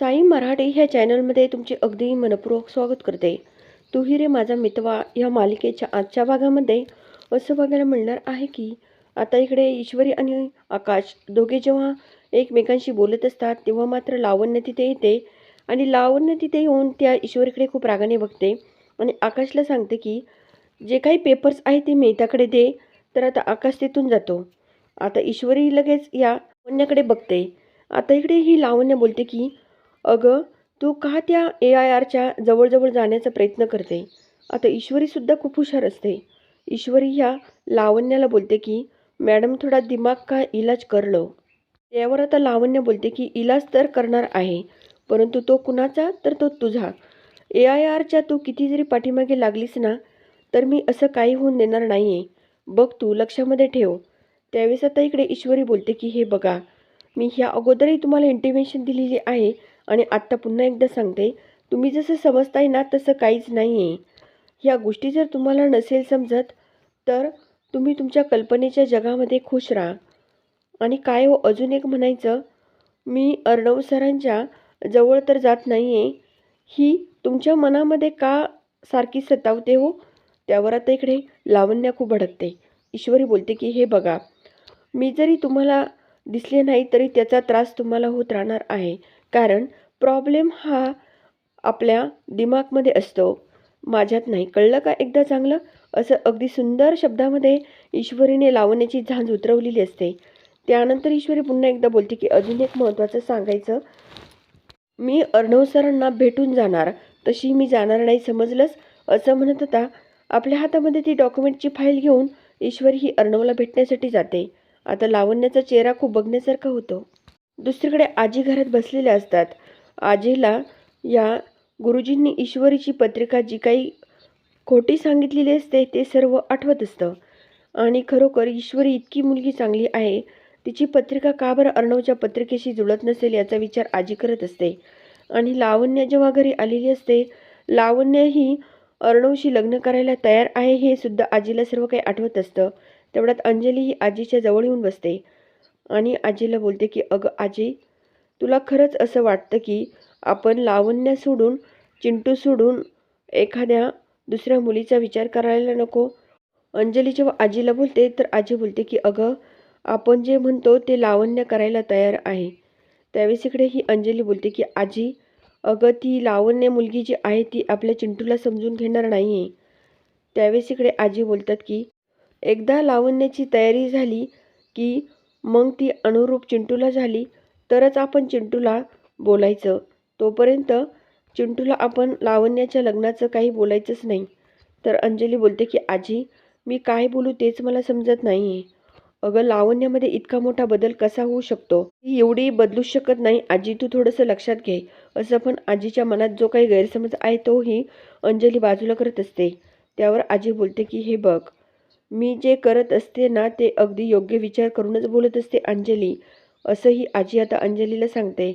साई मराठी ह्या चॅनलमध्ये तुमचे अगदी मनपूर्वक स्वागत करते. तू ही रे माझा मितवा या मालिकेच्या आजच्या भागामध्ये असं बघायला मिळणार आहे की आता इकडे ईश्वरी आणि आकाश दोघे जेव्हा एकमेकांशी बोलत असतात तेव्हा मात्र लावण्य तिथे येते आणि लावण्य तिथे येऊन त्या ईश्वरीकडे खूप रागाने बघते आणि आकाशला सांगते की जे काही पेपर्स आहेत ते मेहताकडे दे तर आता आकाश तिथून जातो. आता ईश्वरी लगेच या लावण्याकडे बघते. आता इकडे ही लावण्य बोलते की अगं तू का त्या ए आय आरच्या जवळजवळ जाण्याचा प्रयत्न करते? आता ईश्वरीसुद्धा खूप हुशार असते. ईश्वरी ह्या लावण्याला बोलते की मॅडम थोडा दिमाग का इलाज करलो त्यावर आता लावण्य बोलते की इलाज तर करणार आहे परंतु तो कुणाचा? तर तो तुझा. ए आय आरच्या तू किती जरी पाठीमागे लागलीस ना तर मी असं काही होऊन देणार नाही आहे बघ तू लक्षामध्ये ठेव. त्यावेळेस आता इकडे ईश्वरी बोलते की हे बघा मी ह्या अगोदरही तुम्हाला इंटिमेशन दिलेली आहे आणि आत्ता पुन्हा एकदा सांगते तुम्ही जसं समजताय ना तसं काहीच नाही आहे ह्या गोष्टी जर तुम्हाला नसेल समजत तर तुम्ही तुमच्या कल्पनेच्या जगामध्ये खुश राहा. आणि काय हो अजून एक म्हणायचं मी अर्णव सरांच्या जवळ तर जात नाही आहे ही तुमच्या मनामध्ये का सारखी सतावते हो? त्यावर आता इकडे लावण्या खूप भडकते ईश्वरी बोलते की हे बघा मी जरी तुम्हाला दिसले नाही तरी त्याचा त्रास तुम्हाला होत राहणार आहे. कारण प्रॉब्लेम हा आपल्या दिमागमध्ये असतो. माझ्यात नाही. कळलं का एकदा चांगलं? असं अगदी सुंदर शब्दामध्ये ईश्वरीने लावण्याची झांज उतरवलेली असते. त्यानंतर ईश्वरी पुन्हा एकदा बोलते की अजून एक महत्त्वाचं सांगायचं. मी अर्णव सरांना भेटून जाणार. तशी मी जाणार नाही समजलंच असं म्हणत होता. आपल्या हातामध्ये ती डॉक्युमेंटची फाईल घेऊन ईश्वरी ही अर्णवला भेटण्यासाठी जाते. आता लावण्याचा चेहरा खूप बघण्यासारखा होतो. दुसरीकडे आजी घरात बसलेल्या असतात. आजीला या गुरुजींनी ईश्वरीची पत्रिका जी काही खोटी सांगितलेली असते ते सर्व आठवत असतं. आणि खरोखर ईश्वरी इतकी मुलगी चांगली आहे तिची पत्रिका का बरं अर्णवच्या पत्रिकेशी जुळत नसेल याचा विचार आजी करत असते. आणि लावण्य जेव्हा घरी आलेली असते लावण्य ही अर्णवशी लग्न करायला तयार आहे हे सुद्धा आजीला सर्व काही आठवत असतं. तेवढ्यात अंजली ही आजीच्या जवळ येऊन बसते. आणि आजीला बोलते की अगं आजी तुला खरंच असं वाटतं की आपण लावण्य सोडून चिंटू सोडून एखाद्या दुसऱ्या मुलीचा विचार करायला नको? अंजली जेव्हा आजीला बोलते तर आजी बोलते की अगं आपण जे म्हणतो ते लावण्य करायला तयार आहे. त्यावेळेस इकडे ही अंजली बोलते की आजी अगं ती लावण्य मुलगी जी आहे ती आपल्या चिंटूला समजून घेणार नाही आहे त्यावेळेस इकडे आजी बोलतात की एकदा लावण्याची तयारी झाली की मग ती अनुरूप चिंटूला झाली. तरच आपण चिंटूला बोलायचं. तोपर्यंत चिंटूला आपण लावण्याच्या लग्नाचं काही बोलायचंच नाही. तर अंजली बोलते की आजी मी काय बोलू तेच मला समजत नाही आहे अगं लावण्यामध्ये इतका मोठा बदल कसा होऊ शकतो? ती एवढी बदलू शकत नाही. आजी तू थोडंसं लक्षात घे. असं पण आजीच्या मनात जो काही गैरसमज आहे तोही अंजली बाजूला करत असते. त्यावर आजी बोलते की हे बघ मी जे करत असते ना ते अगदी योग्य विचार करूनच बोलत असते अंजली. असंही आजी आता अंजलीला सांगते.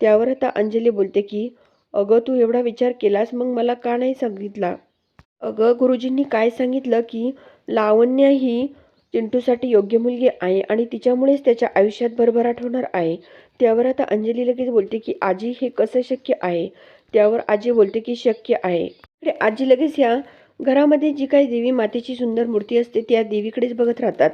त्यावर आता अंजली बोलते की अगं तू एवढा विचार केलास मग मला का नाही सांगितला? अगं गुरुजींनी काय सांगितलं की लावण्य ही चिंटूसाठी योग्य मुलगी आहे आणि तिच्यामुळेच त्याच्या आयुष्यात भरभराट होणार आहे. त्यावर आता अंजली लगेच बोलते की आजी हे कसं शक्य आहे? त्यावर आजी बोलते की शक्य आहे. आजी लगेच ह्या घरामध्ये जी काही देवी मातेची सुंदर मूर्ती असते त्या देवीकडेच बघत राहतात.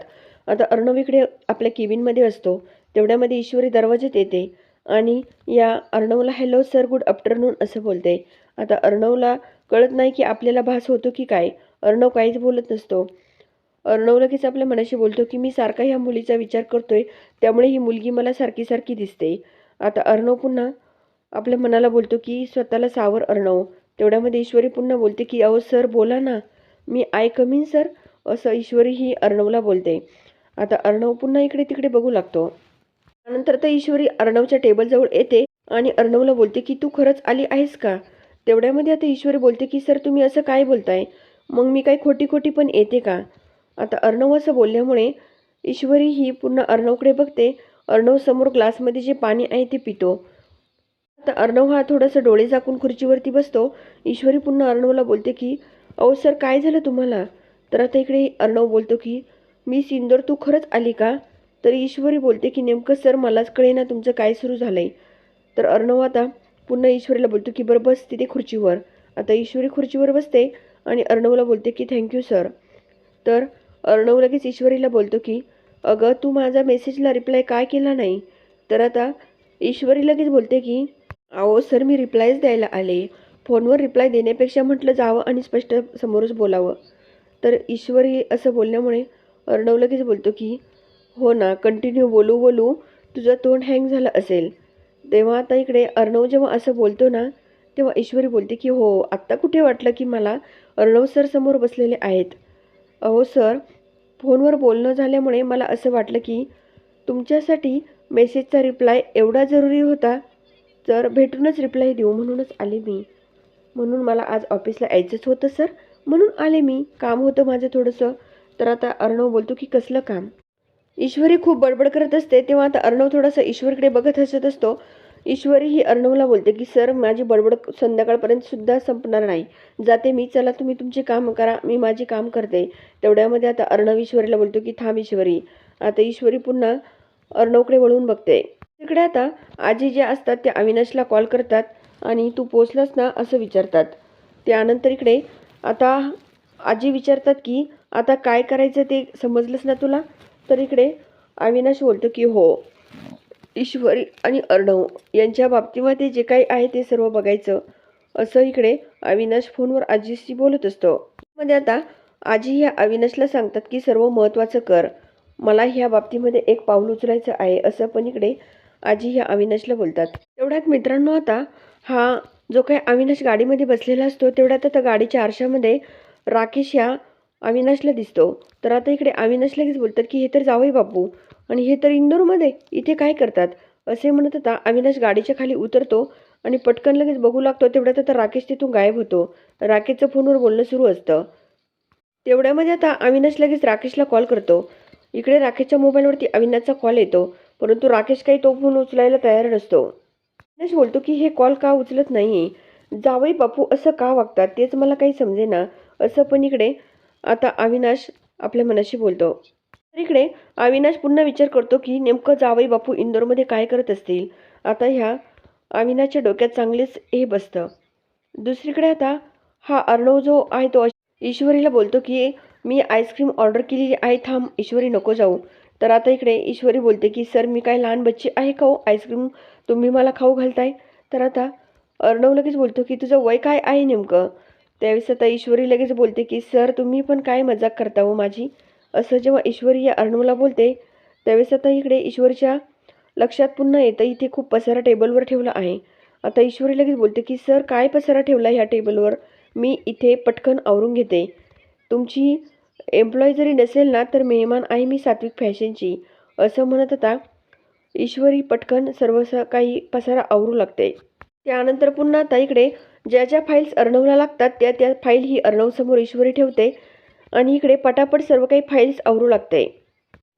आता अर्णवीकडे आपल्या केबिनमध्ये असतो. तेवढ्यामध्ये ईश्वरी दरवाजात येते आणि या अर्णवला हॅलो सर गुड आफ्टरनून असं बोलते. आता अर्णवला कळत नाही की आपल्याला भास होतो की काय. अर्णव काहीच बोलत नसतो. अर्णव लगेच आपल्या मनाशी बोलतो की मी सारखा ह्या मुलीचा विचार करतोय. त्यामुळे ही मुलगी मला सारखी सारखी दिसते. आता अर्णव पुन्हा आपल्या मनाला बोलतो की स्वतःला सावर अर्णव. तेवढ्यामध्ये ईश्वरी पुन्हा बोलते की अहो सर बोला ना. मी आय कमीन सर. असं ईश्वरी ही अर्णवला बोलते. आता अर्णव पुन्हा इकडे तिकडे बघू लागतो. त्यानंतर तर ईश्वरी अर्णवच्या टेबलजवळ येते आणि अर्णवला बोलते की तू खरंच आली आहेस का? तेवढ्यामध्ये आता ईश्वरी बोलते की सर तुम्ही असं काय बोलताय? मग मी काही खोटी खोटी पण येते का? आता अर्णव असं बोलल्यामुळे ईश्वरी ही पुन्हा अर्णवकडे बघते. अर्णव समोर ग्लासमध्ये जे पाणी आहे ते पितो. आता अर्णव हा थोडंसं डोळे झाकून खुर्चीवरती बसतो. ईश्वरी पुन्हा अर्णवला बोलते की अहो सर काय झालं तुम्हाला? तर आता इकडे अर्णव बोलतो की मी सिंदोर तू खरंच आली का? तर ईश्वरी बोलते की नेमकं सर मलाच कळेना तुमचं काय सुरू झालं आहे तर अर्णव आता पुन्हा ईश्वरीला बोलतो की बरं बस तिथे खुर्चीवर. आता ईश्वरी खुर्चीवर बसते आणि अर्णवला बोलते की थँक्यू सर. तर अर्णव लगेच ईश्वरीला बोलतो की अगं तू माझा मेसेजला रिप्लाय काय केला नाही? तर आता ईश्वरी लगेच बोलते की अहो सर मी रिप्लायच द्यायला आले. फोनवर रिप्लाय देण्यापेक्षा म्हटलं जावं आणि स्पष्ट समोरच बोलावं. तर ईश्वरी असं बोलल्यामुळे अर्णव लगेच बोलतो की हो ना कंटिन्यू बोलू बोलू. तुझं तोंड हँग झालं असेल. तेव्हा आता इकडे अर्णव जेव्हा असं बोलतो ना तेव्हा ईश्वरी बोलते की हो आत्ता कुठे वाटलं की मला अर्णव सर समोर बसलेले आहेत? अहो सर फोनवर बोलणं झाल्यामुळे मला असं वाटलं की तुमच्यासाठी मेसेजचा रिप्लाय एवढा जरुरी होता? तर भेटूनच रिप्लाय देऊ म्हणूनच आले मी. म्हणून मला आज ऑफिसला यायचंच होतं सर. म्हणून आले मी. काम होतं माझं थोडंसं. तर आता अर्णव बोलतो की कसलं काम? ईश्वरी खूप बडबड करत असते. तेव्हा आता अर्णव थोडासा ईश्वरीकडे बघत हसत असतो. ईश्वरी ही अर्णवला बोलते की सर माझी बडबड संध्याकाळपर्यंत सुद्धा संपणार नाही. जाते मी. चला तुम्ही तुमचे काम करा. मी माझे काम करते. तेवढ्यामध्ये आता अर्णव ईश्वरीला बोलतो की थांब ईश्वरी. आता ईश्वरी पुन्हा अर्णवकडे वळून बघते. तिकडे आता आजी ज्या असतात त्या अविनाशला कॉल करतात आणि तू पोचलास ना असं विचारतात. त्यानंतर इकडे आता आजी विचारतात की आता काय करायचं ते समजलंच ना तुला? तर इकडे अविनाश बोलतो की हो ईश्वरी आणि अर्णव यांच्या बाबतीमध्ये जे काही आहे ते सर्व बघायचं. असं इकडे अविनाश फोनवर आजीशी बोलत असतो. मध्ये आता आजी ह्या अविनाशला सांगतात की सर्व महत्त्वाचं कर. मला ह्या बाबतीमध्ये एक पाऊल उचलायचं आहे असं पण इकडे आजी ह्या अविनाशला बोलतात. तेवढ्यात मित्रांनो आता हा जो काही अविनाश गाडीमध्ये बसलेला असतो तेवढ्यात आता गाडीच्या आरशामध्ये राकेश ह्या अविनाशला दिसतो. तर आता इकडे अविनाश लगेच बोलतात की हे तर जावई बापू. आणि हे तर इंदोरमध्ये इथे काय करतात? असे म्हणत आता अविनाश गाडीच्या खाली उतरतो आणि पटकन लगेच बघू लागतो तेवढ्यात आता राकेश तिथून गायब होतो. राकेशचं फोनवर बोलणं सुरू असतं. तेवढ्यामध्ये आता अविनाश लगेच राकेशला कॉल करतो. इकडे राकेशच्या मोबाईलवरती अविनाशचा कॉल येतो. परंतु राकेश काही तो फोन उचलायला तयार नसतो. अविनाश बोलतो की हे कॉल का उचलत नाही जावई बापू असं का वागतात? तेच मला काही समजेना. असं पण इकडे आता अविनाश आपल्या मनाशी बोलतो. तर इकडे अविनाश पुन्हा विचार करतो की नेमकं जावई बापू इंदोरमध्ये काय करत असतील? आता ह्या अविनाशच्या डोक्यात चांगलेच हे बसतं. दुसरीकडे आता हा अर्णव जो आहे तो ईश्वरीला बोलतो की मी आईस्क्रीम ऑर्डर केलेली आहे थांब ईश्वरी नको जाऊ. तर आता इकडे ईश्वरी बोलते की सर मी काय लहान बच्ची आहे खाऊ हो? आईस्क्रीम तुम्ही मला खाऊ घालताय? तर आता अर्णव लगेच बोलतो की तुझं वय काय आहे नेमकं? त्यावेळेस आता ईश्वरी लगेच बोलते की सर तुम्ही पण काय मजाक करता हो माझी? असं जेव्हा ईश्वरी या अर्णवला बोलते त्यावेळेस आता इकडे ईश्वरीच्या लक्षात पुन्हा येतं इथे खूप पसारा टेबलवर ठेवला आहे. आता ईश्वरी लगेच बोलते की सर काय पसारा ठेवला ह्या टेबलवर? मी इथे पटकन आवरून घेते. तुमची एम्प्लॉई जरी नसेल ना तर मेहमान आहे मी सात्विक फॅशनची. असं म्हणत आता ईश्वरी पटकन सर्व काही पसारा आवरू लागते. त्यानंतर पुन्हा आता इकडे ज्या ज्या फाईल्स अर्णवला लागतात त्या त्या फाईल ही अर्णवसमोर ईश्वरी ठेवते आणि इकडे पटापट सर्व काही फाईल्स आवरू लागते.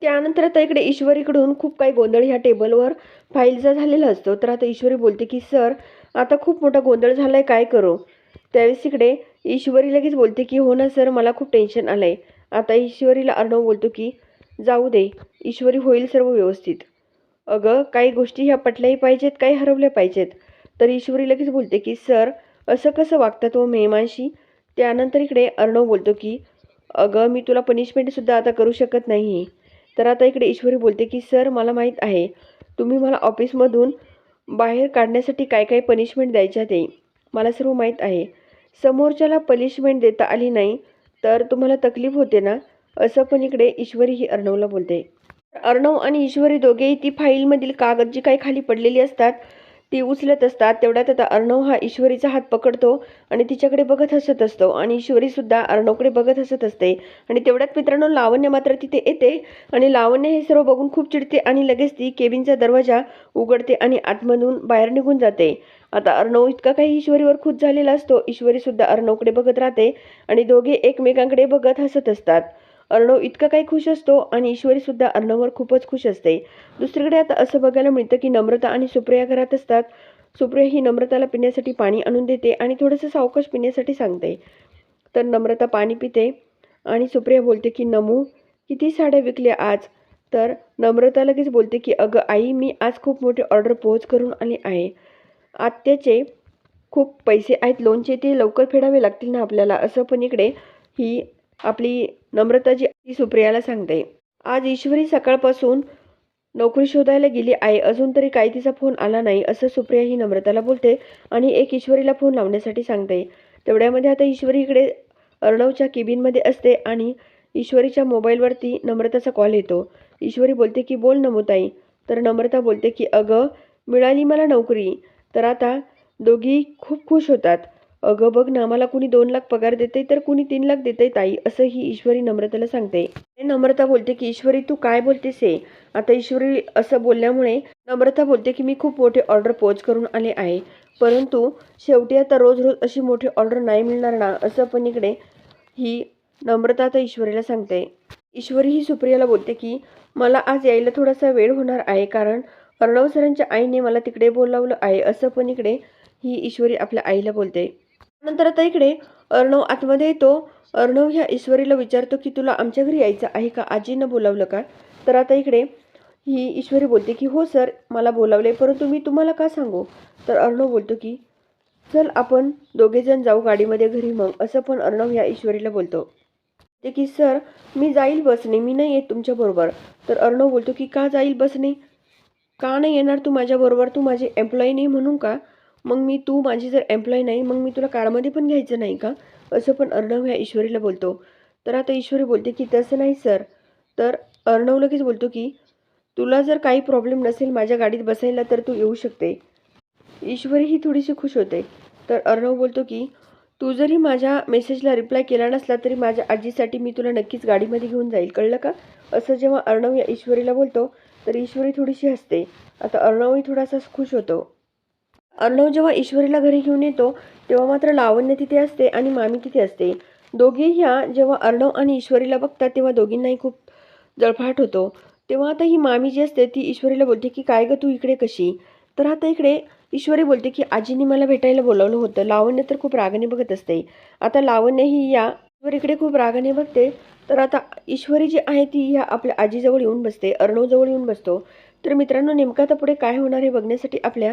त्यानंतर आता इकडे ईश्वरीकडून खूप काही गोंधळ ह्या टेबलवर फाईलचा झालेला असतो. तर आता ईश्वरी बोलते की सर आता खूप मोठा गोंधळ झाला आहे काय करू? त्यावेळेस इकडे ईश्वरी लगेच बोलते की हो ना सर मला खूप टेन्शन आलं आहे आता ईश्वरीला अर्णव बोलतो की जाऊ दे ईश्वरी होईल सर्व व्यवस्थित. अगं काही गोष्टी ह्या पटल्याही पाहिजेत काही हरवल्या पाहिजेत. तर ईश्वरी लगेच बोलते की सर असं कसं वागतात तो मेहमानशी? त्यानंतर इकडे अर्णव बोलतो की अगं मी तुला पनिशमेंटसुद्धा आता करू शकत नाही. तर आता इकडे ईश्वरी बोलते की सर मला माहीत आहे तुम्ही मला ऑफिसमधून बाहेर काढण्यासाठी काय काय पनिशमेंट द्यायच्या ते? मला सर्व माहीत आहे. समोरच्याला पनिशमेंट देता आली नाही तर तुम्हाला तकलीफ होते ना? असं पण इकडे ईश्वरी ही अर्णवला बोलते. अर्णव आणि ईश्वरी दोघेही ती फाईलमधील कागद जी काही खाली पडलेली असतात ती उचलत असतात तेवढ्यात आता अर्णव हा ईश्वरीचा हात पकडतो आणि तिच्याकडे बघत हसत असतो. आणि ईश्वरीसुद्धा अर्णवकडे बघत हसत असते. आणि तेवढ्यात मित्रांनो लावण्य मात्र तिथे येते. आणि लावण्य हे सर्व बघून खूप चिडते आणि लगेच ती केबिनचा दरवाजा उघडते आणि आतमधून बाहेर निघून जाते. आता अर्णव इतका काही ईश्वरीवर खुश झालेला असतो. ईश्वरीसुद्धा अर्णवकडे बघत राहते आणि दोघे एकमेकांकडे बघत हसत असतात. अर्णव इतका काही खुश असतो आणि ईश्वरीसुद्धा अर्णववर खूपच खुश असते. दुसरीकडे आता असं बघायला मिळतं की नम्रता आणि सुप्रिया घरात असतात. सुप्रिया ही नम्रताला पिण्यासाठी पाणी आणून देते आणि थोडंसं सावकाश पिण्यासाठी सांगते. तर नम्रता पाणी पिते आणि सुप्रिया बोलते की नमू किती साड्या विकल्या आज? तर नम्रता लगेच बोलते की अगं आई मी आज खूप मोठी ऑर्डर पोहोच करून आली आहे. आत्याचे खूप पैसे आहेत लोनचे ते लवकर फेडावे लागतील ना आपल्याला? असं पण इकडे ही आपली नम्रता जी ती सुप्रियाला सांगते आज ईश्वरी सकाळपासून नोकरी शोधायला गेली आहे. अजून तरी काही तिचा फोन आला नाही असं सुप्रिया ही नम्रताला बोलते आणि एक ईश्वरीला फोन लावण्यासाठी सांगते. तेवढ्यामध्ये आता ईश्वरी इकडे अर्णवच्या केबिनमध्ये असते आणि ईश्वरीच्या मोबाईलवरती नम्रताचा कॉल येतो. ईश्वरी बोलते की बोल नमोताई. तर नम्रता बोलते की अगं मिळाली मला नोकरी तर आता दोघी खूप खुश होतात. अगं बघ ना मला कुणी दोन लाख पगार देते तर कुणी तीन लाख देते ताई असं ही ईश्वरी नम्रताला सांगते. नम्रता बोलते की ईश्वरी तू काय बोलतेस हे? आता ईश्वरी असं बोलल्यामुळे नम्रता बोलते की मी खूप मोठे ऑर्डर पोच करून आले आहे परंतु शेवटी आता रोज रोज अशी मोठी ऑर्डर नाही मिळणार ना? असं पण इकडे ही नम्रता आता ईश्वरीला सांगते. ईश्वरी ही सुप्रियाला बोलते की मला आज यायला थोडासा वेळ होणार आहे कारण अर्णव सरांच्या आईने मला तिकडे बोलावलं आहे असं पण इकडे ही ईश्वरी आपल्या आईला बोलते. नंतर आता इकडे अर्णव आतमध्ये येतो. अर्णव ह्या ईश्वरीला विचारतो की तुला आमच्या घरी यायचं आहे का? आजीनं बोलावलं का? तर आता इकडे ही ईश्वरी बोलते की हो सर मला बोलावले परंतु मी तुम्हाला का सांगू? तर अर्णव बोलतो की चल आपण दोघेजण जाऊ गाडीमध्ये घरी मग असं पण अर्णव ह्या ईश्वरीला बोलतो. ते की सर मी जाईल बसने मी नाही येत तुमच्याबरोबर तर अर्णव बोलतो की का जाईल बसने? का नाही येणार तू माझ्याबरोबर तू माझी एम्प्लॉई नाही म्हणून का? मग मी तू माझी जर एम्प्लॉई नाही मग मी तुला कारमध्ये पण घ्यायचं नाही का? असं पण अर्णव ह्या ईश्वरीला बोलतो. तर आता ईश्वरी बोलते की तसं नाही सर. तर अर्णव लगेच बोलतो की तुला जर काही प्रॉब्लेम नसेल माझ्या गाडीत बसायला तर तू येऊ शकते. ईश्वरी ही थोडीशी खुश होते. तर अर्णव बोलतो की तू जरी माझ्या मेसेजला रिप्लाय केला नसला तरी माझ्या आजीसाठी मी तुला नक्कीच गाडीमध्ये घेऊन जाईल. कळलं का? असं जेव्हा अर्णव या ईश्वरीला बोलतो तर ईश्वरी थोडीशी हसते. आता अर्णवही थोडासा खुश होतो. अर्णव जेव्हा ईश्वरीला घरी घेऊन येतो तेव्हा मात्र लावण्य तिथे असते आणि मामी तिथे असते. दोघे ह्या जेव्हा अर्णव आणि ईश्वरीला बघतात तेव्हा दोघींनाही खूप जळफाट होतो. तेव्हा आता ही मामी जी असते ती ईश्वरीला बोलते की काय गं तू इकडे कशी? तर आता इकडे ईश्वरी बोलते की आजीने मला भेटायला बोलावलं होतं. लावण्य तर खूप रागाने बघत असते. आता लावण्य ही या ईश्वरीकडे खूप रागाने बघते. तर आता ईश्वरी जी आहे ती ह्या आपल्या आजीजवळ येऊन बसते. अर्णवजवळ येऊन बसतो. तर मित्रांनो नेमकं आता पुढे काय होणार हे बघण्यासाठी आपल्या